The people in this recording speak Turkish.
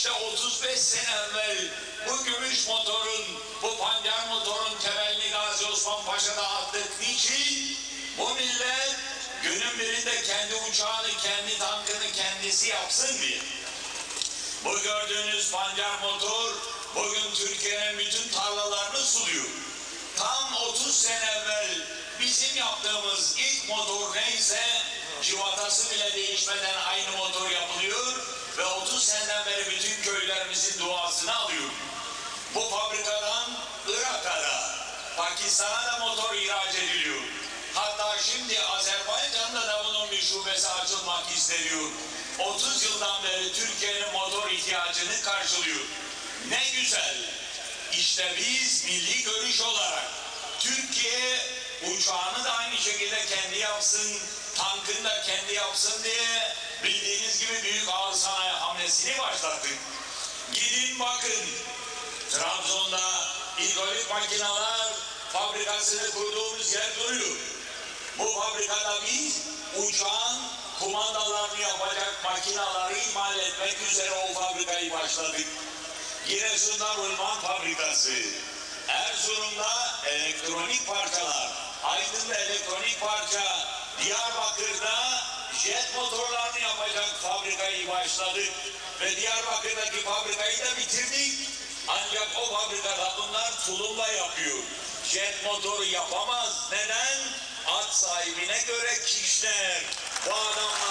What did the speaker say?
İşte 35 sene evvel bu gümüş motorun, bu pancar motorun temelini Gazi Osman Paşa'da attık. Niçin? Bu millet günün birinde kendi uçağını, kendi tankını kendisi yapsın diye. Bu gördüğünüz pancar motor bugün Türkiye'nin bütün tarlalarını suluyor. Tam 30 sene evvel bizim yaptığımız ilk motor neyse civatası bile değişmeden aynı motor yapılıyor ve 30 seneden beri bütün köylerimizin duasını alıyor. Bu fabrikadan Irak'a da, Pakistan'a da motor ihraç ediliyor. Hatta şimdi Azerbaycan'da da bunun bir şubesi açılmak isteniyor. 30 yıldan beri Türkiye'nin motor ihtiyacını karşılıyor. Ne güzel. İşte biz milli görüş olarak Türkiye uçağını da aynı şekilde kendi yapsın, tankını da kendi yapsın diye hamlesini başlattık. Gidin bakın Trabzon'da hidrolik makineler fabrikasını kurduğumuz yer duruyor. Bu fabrikada biz uçağın kumandalarını yapacak makinaları imal etmek üzere o fabrikayı başladık. Giresun'da rulman fabrikası, Erzurum'da elektronik parçalar, Aydın'da elektronik parça, Diyarbakır'da jet motorlarını yapacak fabrikayı başladık ve Diyarbakır'daki fabrikayı da bitirdik. Ancak o fabrikada bunlar tulumla yapıyor. Jet motoru yapamaz. Neden? At sahibine göre kişiler. Bu adamlar